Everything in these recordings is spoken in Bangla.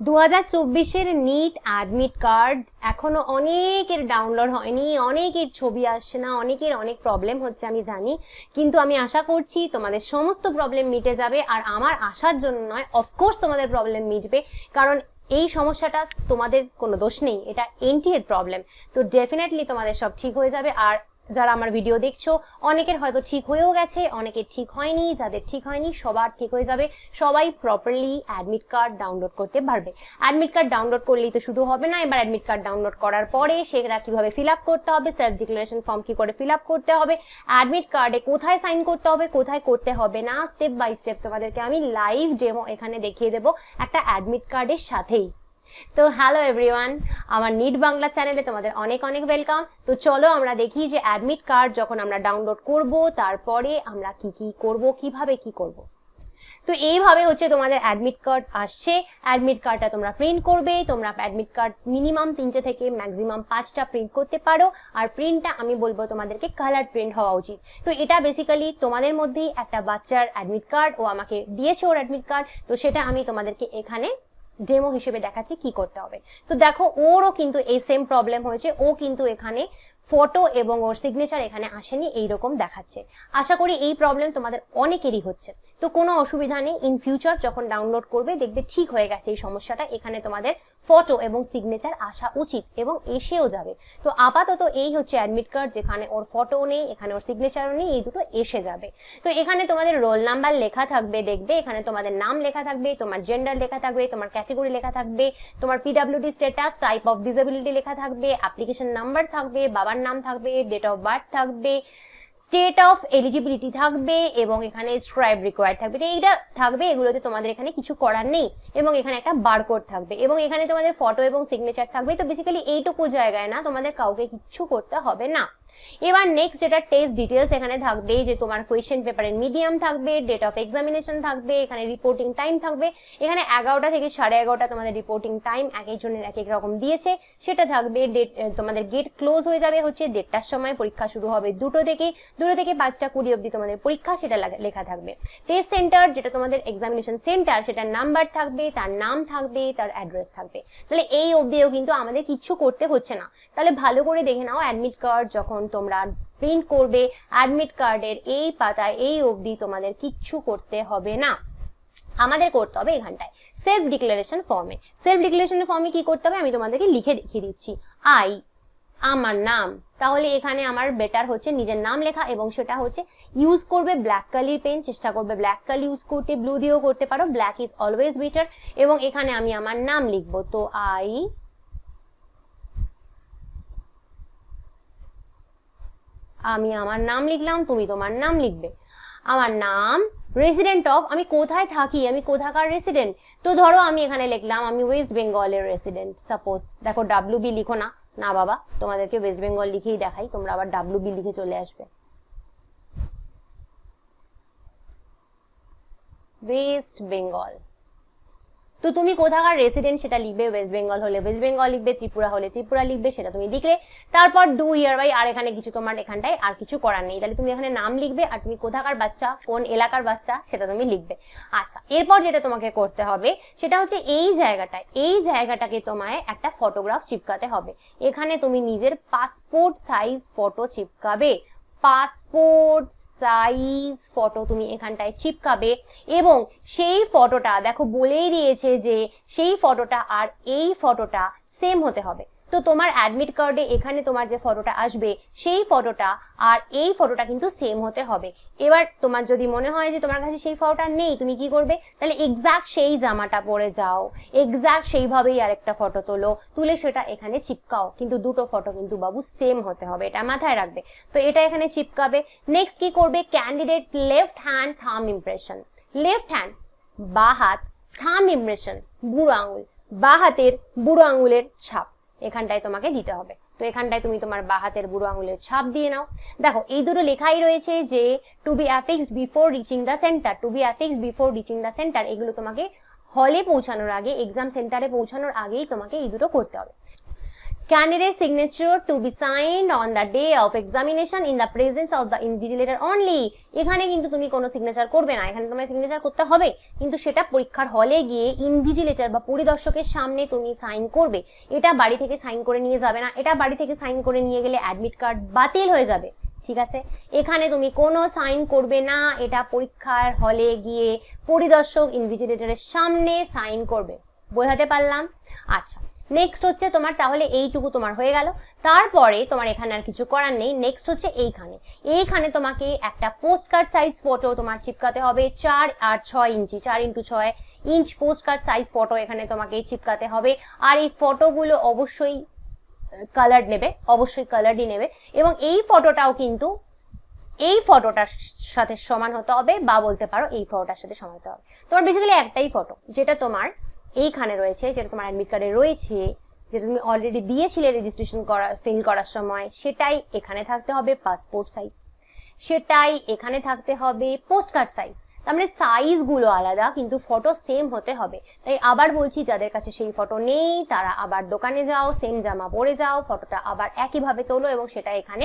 দু হাজার চব্বিশের নিট অ্যাডমিট কার্ড এখনও অনেকের ডাউনলোড হয়নি, অনেকের ছবি আসছে না, অনেকের অনেক প্রবলেম হচ্ছে, আমি জানি। কিন্তু আমি আশা করছি তোমাদের সমস্ত প্রবলেম মিটে যাবে, আর আমার আসার জন্য নয় অফকোর্স তোমাদের প্রবলেম মিটবে, কারণ এই সমস্যাটা তোমাদের কোনো দোষ নেই, এটা এনটিএর প্রবলেম তো ডেফিনেটলি তোমাদের সব ঠিক হয়ে যাবে, আর যারা আমার ভিডিও দেখছ, অনেকের হয়তো ঠিক হয়েও গেছে, অনেকের ঠিক হয়নি, যাদের ঠিক হয়নি, সবার ঠিক হয়ে যাবে। সবাই প্রপারলি অ্যাডমিট কার্ড ডাউনলোড করতে পারবে। অ্যাডমিট কার্ড ডাউনলোড করলেই তো শুধু হবে না, এবার অ্যাডমিট কার্ড ডাউনলোড করার পরে সেটা কীভাবে ফিল আপ করতে হবে সেলফ ডিক্লারেশন ফর্ম কি করে ফিল আপ করতে হবে অ্যাডমিট কার্ডে কোথায় সাইন করতে হবে, কোথায় করতে হবে না স্টেপ বাই স্টেপ তোমাদেরকে আমি লাইভ ডেমো এখানে দেখিয়ে দেবো একটা অ্যাডমিট কার্ডের সাথেই। তো হ্যালো এভরিওয়ান আমার নিট বাংলা চ্যানেলে তোমাদের অনেক অনেক ওয়েলকাম তো চলো আমরা দেখি যে অ্যাডমিট কার্ড যখন আমরা ডাউনলোড করব, তারপরে আমরা কি কি করব, কীভাবে কি করব। তো এইভাবে হচ্ছে তোমাদের অ্যাডমিট কার্ড আসছে। অ্যাডমিট কার্ডটা তোমরা প্রিন্ট করবে, তোমরা অ্যাডমিট কার্ড মিনিমাম তিনটে থেকে ম্যাক্সিমাম পাঁচটা প্রিন্ট করতে পারো। আর প্রিন্টটা আমি বলব তোমাদেরকে কালার প্রিন্ট হওয়া উচিত। তো এটা বেসিক্যালি তোমাদের মধ্যেই একটা বাচ্চার অ্যাডমিট কার্ড ও আমাকে দিয়েছে ওর অ্যাডমিট কার্ড তো সেটা আমি তোমাদেরকে এখানে ডেমো হিসেবে দেখাচ্ছি কি করতে হবে। তো দেখো, ওরও কিন্তু এই সেম প্রবলেম হয়েছে, ও কিন্তু এখানে ফটো এবং ওর সিগনেচার এখানে আসেনি, এইরকম দেখাচ্ছে। আশা করি এই প্রবলেম তোমাদের অনেকেরই হচ্ছে। তো কোনো অসুবিধা নেই ইন ফিউচার যখন ডাউনলোড করবে, দেখবে ঠিক হয়ে গেছে এই সমস্যাটা। এখানে তোমাদের ফটো এবং সিগনেচার আসা উচিত এবং এসেও যাবে। তো আপাতত এই হচ্ছে অ্যাডমিট কার্ড যেখানে ওর ফটো নেই, এখানে ওর সিগনেচারও নেই, এই দুটো এসে যাবে। তো এখানে তোমাদের রোল নাম্বার লেখা থাকবে, দেখবে এখানে তোমাদের নাম লেখা থাকবে, তোমার জেন্ডার লেখা থাকবে, তোমার ক্যাটেগরি লেখা থাকবে, তোমার PWD status type of disability লেখা থাকবে অ্যাপ্লিকেশন নাম্বার থাকবে বাবার নাম থাকবে ডেট অফ বার্থ থাকবে স্টেট অফ এলিজিবিলিটি থাকবে এবং এখানে স্ক্রাইব রিকোয়ার্ড থাকবে। তো এইটা থাকবে, এগুলোতে তোমাদের এখানে কিছু করার নেই এবং এখানে একটা বারকোড থাকবে এবং এখানে তোমাদের ফটো এবং সিগনেচার থাকবে। তো বেসিক্যালি এইটুকু জায়গায় না তোমাদের কাউকে কিচ্ছু করতে হবে না। এবার নেক্সট যেটা টেস্ট ডিটেলস এখানে থাকবে, যে তোমার কোয়েশ্চেন পেপারের মিডিয়াম থাকবে ডেট অফ এক্সামিনেশন থাকবে, এখানে রিপোর্টিং টাইম থাকবে। এখানে এগারোটা থেকে সাড়ে এগারোটা তোমাদের রিপোর্টিং টাইম এক একজনের এক এক রকম দিয়েছে। সেটা থাকবে ডেট তোমাদের গেট ক্লোজ হয়ে যাবে, হচ্ছে দেড়টার সময় পরীক্ষা শুরু হবে দুটো থেকে দুটো থেকে পাঁচটা কুড়ি অবধি তোমাদের পরীক্ষা, সেটা লেখা থাকবে। টেস্ট সেন্টার যেটা তোমাদের এক্সামিনেশন সেন্টার সেটার নাম্বার থাকবে, তার নাম থাকবে, তার অ্যাড্রেস থাকবে। তাহলে এই অবধিও কিন্তু আমাদের কিচ্ছু করতে হচ্ছে না। তাহলে ভালো করে দেখে নাও অ্যাডমিট কার্ড যখন তোমরা প্রিন্ট করবে অ্যাডমিট কার্ডের এই পাতায় এই অবধি তোমাদের কিচ্ছু করতে হবে না। আমাদের করতে হবে এখানটায় সেলফ ডিক্লারেশন ফর্মে সেলফ ডিক্লারেশন ফর্মে কি করতে হবে? আমি তোমাদেরকে লিখে দেখিয়ে দিচ্ছি। আই আমার নাম। তাহলে এখানে আমার বেটার হচ্ছে নিজের নাম লেখা এবং সেটা হচ্ছে ইউজ করবে ব্ল্যাক কালির পেন চেষ্টা করবে ব্ল্যাক কালি ইউজ করতে ব্লু দিয়েও করতে পারো। ব্ল্যাক ইজ অলওয়েজ বেটার এবং এখানে আমি আমার নাম লিখব। তো আই আমি আমার নাম লিখলাম, তুমি তোমার নাম লিখবে। আমার নাম রেসিডেন্ট অফ আমি কোথায় থাকি, আমি কোথাকার রেসিডেন্ট তো ধরো আমি এখানে লিখলাম, আমি ওয়েস্ট বেঙ্গলের রেসিডেন্ট সাপোজ দেখো ডাব্লিউ বি লিখো না। না বাবা, তোমাদেরকে ওয়েস্ট বেঙ্গল লিখেই দেখাই, তোমরা আবার ডাব্লিউ বি লিখে চলে আসবে। ওয়েস্ট বেঙ্গল তো তুমি কোথাকার রেসিডেন্ট সেটা লিখবে ওয়েস্ট বেঙ্গল হলে। ওয়েস্ট বেঙ্গল লিখবে, ত্রিপুরা হলে। ত্রিপুরা লিখবে, সেটা তুমি লিখলে। তারপর ডু ইয়ার বাই আর এখানে কিছু তোমার এখানটায় আর কিছু করার নেই। তাহলে তুমি এখানে নাম লিখবে আর তুমি কোথাকার বাচ্চা, কোন এলাকার বাচ্চা, সেটা তুমি লিখবে। আচ্ছা এরপর যেটা তোমাকে করতে হবে, সেটা হচ্ছে এই জায়গাটায় এই জায়গাটাকে তোমায় একটা ফটোগ্রাফ চিপকাতে হবে। এখানে তুমি নিজের পাসপোর্ট সাইজ ফটো চিপকাবে পাসপোর্ট, সাইজ ফটো তুমি এখানটায় চিপকাবে এবং সেই ফটোটা, দেখো বলেই দিয়েছে যে সেই ফটোটা আর এই ফটোটা সেম হতে হবে। তো তোমার অ্যাডমিট কার্ডে এখানে তোমার যে ফটোটা আসবে, সেই ফটোটা আর এই ফটোটা কিন্তু সেম হতে হবে। এবার তোমার যদি মনে হয় যে তোমার কাছে সেই ফটোটা নেই, তুমি কি করবে? তাহলে এক্সাক্ট সেই জামাটা পরে যাও। এক্সাক্ট সেইভাবেই আরেকটা ফটো তোলো। তুলে সেটা এখানে চিপকাও। কিন্তু দুটো ফটো কিন্তু বাবু সেম হতে হবে। এটা মাথায় রাখবে। তো এটা এখানে চিপকাবে। নেক্সট কি করবে? Candidates left hand thumb impression left hand বা হাত থাম ইমপ্রেশন বুড়ো আঙুল। বা হাতের বুড়ো আঙুলের ছাপ। এখানটায় তোমাকে দিতে হবে। তো এখানটায় তুমি তোমার বা হাতের বুড়ো আঙুলের ছাপ দিয়ে নাও। দেখো, এই দুটো লেখাই রয়েছে যে to be affixed before reaching the centre to be affixed before reaching the centre এগুলো তোমাকে হলে পৌঁছানোর আগে এক্সাম সেন্টারে পৌঁছানোর আগেই তোমাকে এই দুটো করতে হবে। Candidate signature to be signed on the day of examination in the presence of the invigilator only. এখানে কিন্তু তুমি কোনো সিগনেচার করবে না। এখানে তোমায় সিগনেচার করতে হবে। কিন্তু সেটা পরীক্ষার হলে গিয়ে ইনভিজিলেটর বা পরিদর্শকের সামনে তুমি সাইন করবে। এটা বাড়ি থেকে সাইন করে নিয়ে যাবে না। এটা বাড়ি থেকে সাইন করে নিয়ে গেলে অ্যাডমিট কার্ড বাতিল হয়ে যাবে। ঠিক আছে? এখানে তুমি কোনো সাইন করবে না। এটা পরীক্ষার হলে গিয়ে পরিদর্শক ইনভিজিলেটরের সামনে সাইন করবে। বোঝাতে পারলাম? আচ্ছা। নেক্সট হচ্ছে তোমার তাহলে এইটুকু তোমার হয়ে গেল। তারপরে তোমার এখানে আর কিছু করার নেই। নেক্সট হচ্ছে এইখানে। এইখানে তোমাকে একটা পোস্ট কার্ড সাইজ ফটো তোমার চিপকাতে হবে। চার আর ছয় ইঞ্চি, চার ইন্টু ছয় inch postcard size photo এখানে তোমাকে চিপকাতে হবে। আর এই ফটোগুলো অবশ্যই কালার নেবে, অবশ্যই কালারই নেবে। এবং এই ফটোটাও কিন্তু এই ফটোটার সাথে সমান হতে হবে বা বলতে পারো এই ফটোটার সাথে সমান হতে হবে। তোমার বেসিক্যালি একটাই ফটো যেটা তোমার এইখানে রয়েছে যেটা তোমার অ্যাডমিট কার্ডে রয়েছে যেটা তুমি অলরেডি দিয়েছিলে রেজিস্ট্রেশন করা ফিল করার সময়, সেটাই এখানে থাকতে হবে পাসপোর্ট সাইজ সেটাই এখানে থাকতে হবে পোস্ট কার্ড সাইজ তার মানে সাইজগুলো আলাদা, কিন্তু ফটো সেম হতে হবে। তাই আবার বলছি, যাদের কাছে সেই ফটো নেই, তারা আবার দোকানে যাও সেম জামা পরে যাও ফটোটা আবার একইভাবে তোলো এবং সেটা এখানে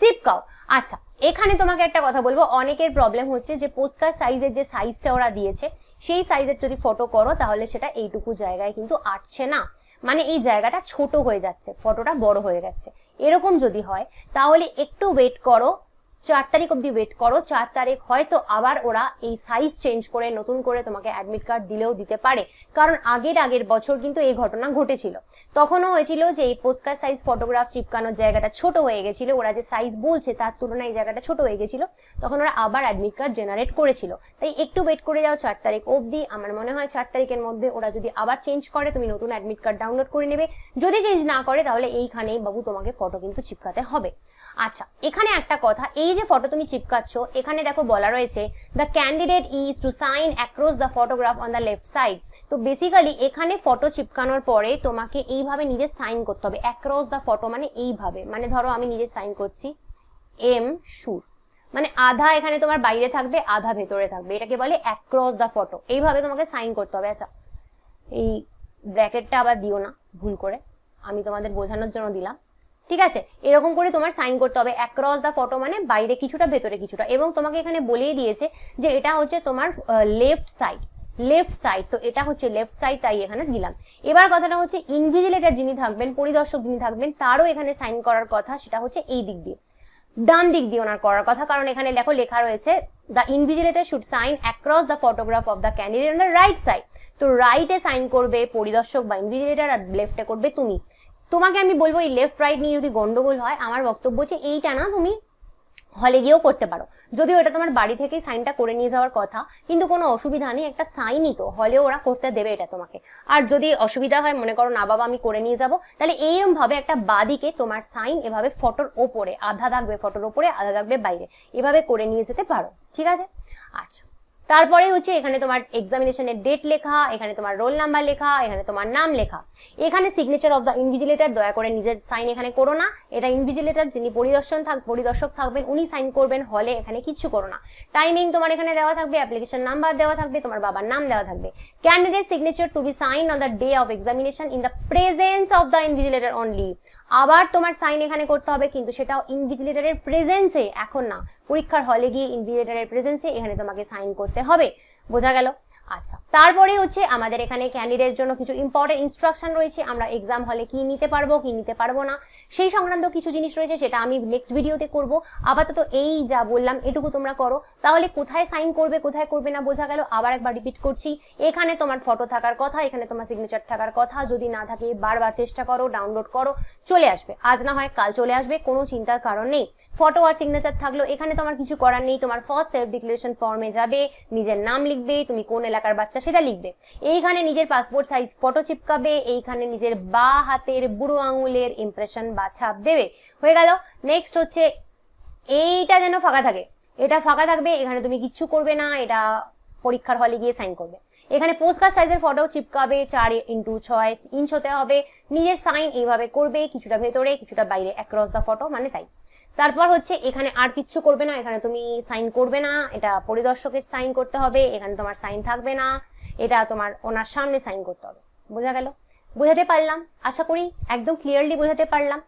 চিপকাও। আচ্ছা এখানে তোমাকে একটা কথা বলব। অনেকের প্রবলেম হচ্ছে যে পোস্টকার সাইজের যে সাইজটা ওরা দিয়েছে, সেই সাইজের যদি ফটো করো, তাহলে সেটা এইটুকু জায়গায় কিন্তু আটছে না। মানে এই জায়গাটা ছোট হয়ে যাচ্ছে ফটোটা বড় হয়ে যাচ্ছে এরকম যদি হয়, তাহলে একটু ওয়েট করো চার তারিখ অব্দি ওয়েট করো। চার তারিখ হয়তো আবার ওরা এই সাইজ চেঞ্জ করে, নতুন করে তোমাকে অ্যাডমিট কার্ড দিলেও দিতে পারে। কারণ আগের আগের বছর কিন্তু এই ঘটনা ঘটেছিল। তখনও হয়েছিল যে এই পোস্কার সাইজ ফটোগ্রাফ চিপকানোর জায়গাটা ছোট হয়ে গেছিল। ওরা যে সাইজ বলছে তার তুলনায় এই জায়গাটা ছোট হয়ে গেছিল। তখন ওরা আবার অ্যাডমিট কার্ড জেনারেট করেছিল। তাই একটু ওয়েট করে যাও চার তারিখ অবধি। আমার মনে হয় চার তারিখের মধ্যে ওরা যদি আবার চেঞ্জ করে, তুমি নতুন অ্যাডমিট কার্ড ডাউনলোড করে নেবে। যদি চেঞ্জ না করে, তাহলে এইখানেই বাবু তোমাকে ফটো কিন্তু চিপকাতে হবে। আচ্ছা এখানে একটা কথা, এই যে ফটো তুমি চিপকাচ্ছ, এখানে দেখো বলা রয়েছে the candidate is to sign across the photograph on the left side তো বেসিক্যালি এখানে ফটো চিপকানোর পরে তোমাকে এইভাবে নিজে সাইন করতে হবে। অ্যাক্রস দ্য ফটো মানে এইভাবে। মানে ধরো আমি নিজে সাইন করছি এম সুর মানে আধা এখানে তোমার বাইরে থাকবে, আধা ভেতরে থাকবে। এটাকে বলে অ্যাক্রস দ্য ফটো এইভাবে তোমাকে সাইন করতে হবে। আচ্ছা এই ব্র্যাকেটটা আবার দিও না, ভুল করে। আমি তোমাদের বোঝানোর জন্য দিলাম। ঠিক আছে? এরকম করে তোমার সাইন করতে হবে। অ্যাক্রস দ্য ফটো মানে বাইরে কিছুটা, ভেতরে কিছুটা। এবং তোমাকে এখানে বলেই দিয়েছে যে এটা হচ্ছে তোমার লেফট সাইড লেফট সাইড তো এটা হচ্ছে লেফট সাইড তাই এখানে দিলাম। এবার কথাটা হচ্ছে ইনভিজিলেটর যিনি থাকবেন, পরিদর্শক যিনি থাকবেন, তারও এখানে সাইন করার কথা, সেটা হচ্ছে এই দিক দিয়ে। ডান দিক দিয়ে ওনার করার কথা, কারণ এখানে দেখো লেখা রয়েছে the invigilator should sign across the photograph of the candidate on the right side তো রাইটে সাইন করবে পরিদর্শক বা ইনভিজিলেটার আর লেফটে করবে তুমি। তোমাকে আমি বলব, এই লেফট রাইট নিয়ে যদি গন্ডগোল হয়, আমার বক্তব্য হচ্ছে এইটা না, তুমি হলে গিয়েও করতে পারো। যদিও এটা তোমার বাড়ি থেকেই সাইনটা করে নিয়ে যাওয়ার কথা, কিন্তু কোনো অসুবিধা নেই, একটা সাইনই তো হলেও ওরা করতে দেবে এটা তোমাকে। আর যদি অসুবিধা হয়, মনে করো না, বাবা আমি করে নিয়ে যাব, তাহলে এইরকম ভাবে একটা বাদিকে তোমার সাইন এভাবে ফটোর ওপরে, আধা থাকবে ফটোর ওপরে, আধা থাকবে বাইরে, এভাবে করে নিয়ে যেতে পারো, ঠিক আছে? আচ্ছা। তারপরে হচ্ছে এখানে তোমার এক্সামিনেশনের ডেট লেখা, এখানে তোমার রোল নাম্বার লেখা, এখানে তোমার নাম লেখা। এখানে সিগনেচার অফ দ্য ইনভিজিলেটর দয়া করে নিজের সাইন এখানে করো না। এটা ইনভিজিলেটর যিনি পরিদর্শন থাক পরিদর্শক থাকবেন, উনি সাইন করবেন, হলে এখানে কিচ্ছু করো না। টাইমিং তোমার এখানে দেওয়া থাকবে অ্যাপ্লিকেশন নাম্বার দেওয়া থাকবে, তোমার বাবার নাম দেওয়া থাকবে। Candidate signature to be sign on the day of examination in the presence of the invigilator only আবার তোমার সাইন এখানে করতে হবে, কিন্তু সেটাও ইনভিজিলেটারের প্রেজেন্সে এখন না। পরীক্ষার হলে গিয়ে ইনভিজিলেটারের প্রেজেন্সে এখানে তোমাকে সাইন করতে হবে। বোঝা গেল? আচ্ছা তারপরে হচ্ছে আমাদের এখানে ক্যান্ডিডেট জন্য কিছু ইম্পর্টেন্ট ইনস্ট্রাকশন রয়েছে, আমরা এক্সাম হলে কি নিতে পারব, কি নিতে পারব না, সেই সংক্রান্ত কিছু জিনিস রয়েছে সেটা আমি নেক্সট ভিডিওতে করব। আপাতত এই যা বললাম, এটুকু তোমরা করো। তাহলে কোথায় সাইন করবে, কোথায় করবে না বোঝা গেল, আবার একবার রিপিট করছি। এখানে তোমার ফটো থাকার কথা, এখানে তোমার সিগনেচার থাকার কথা, যদি না থাকে বারবার চেষ্টা করো ডাউনলোড করো, চলে আসবে। আজ না হয় কাল চলে আসবে, কোনো চিন্তার কারণ নেই। ফটো আর সিগনেচার থাকল এখানে তোমার কিছু করার নেই, তোমার ফার্স্ট সেলফ ডিক্লারেশন ফর্মে যাবে, নিজের নাম লিখবে, তুমি কোন এলাকার বাচ্চা সেটা লিখবে। এইখানে নিজের পাসপোর্ট সাইজ ফটো চিপকাবে, এইখানে নিজের বা হাতের বুড়ো আঙুলের ইমপ্রেশন বা ছাপ দেবে। হয়ে গেল। নেক্সট হচ্ছে, এইটা যেন ফাঁকা থাকে। এটা ফাঁকা থাকবে, এখানে তুমি কিচ্ছু করবে না, এটা পরীক্ষার হলে গিয়ে সাইন করবে। এখানে পোস্টকার সাইজের ফটো চিপকাবে, চার ইন্টু ছয় ইঞ্চ হতে হবে। নিজের সাইন এইভাবে করবে, কিছুটা ভেতরে, কিছুটা বাইরে অ্যাক্রস দ্য ফটো মানে তাই। তারপর হচ্ছে এখানে আর কিচ্ছু করবে না, এখানে তুমি সাইন করবে না, এটা পরিদর্শকের সাইন করতে হবে, এখানে তোমার সাইন থাকবে না, এটা তোমার ওনার সামনে সাইন করতে হবে। বোঝা গেল? বোঝাতে পারলাম? আশা করি একদম ক্লিয়ারলি বোঝাতে পারলাম।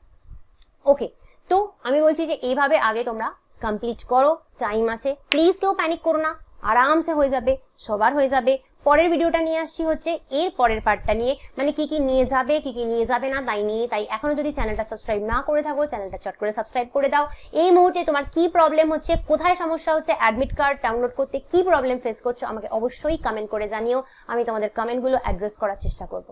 ওকে তো আমি বলছি যে এইভাবে আগে তোমরা কমপ্লিট করো টাইম আছে। প্লিজ কেউ প্যানিক করো না, আরামসে হয়ে যাবে, সবার হয়ে যাবে। পরের ভিডিওটা নিয়ে আসছি হচ্ছে এর পরের পার্টটা নিয়ে। মানে কি কি নিয়ে যাবে, কি কি নিয়ে যাবে না, তাই নিয়ে। তাই এখনও যদি চ্যানেলটা সাবস্ক্রাইব না করে থাকো চ্যানেলটা চট করে সাবস্ক্রাইব করে দাও। এই মুহূর্তে তোমার কি প্রবলেম হচ্ছে, কোথায় সমস্যা হচ্ছে অ্যাডমিট কার্ড ডাউনলোড করতে কি প্রবলেম ফেস করছ, আমাকে অবশ্যই কমেন্ট করে জানিও। আমি তোমাদের কমেন্টগুলো অ্যাড্রেস করার চেষ্টা করব।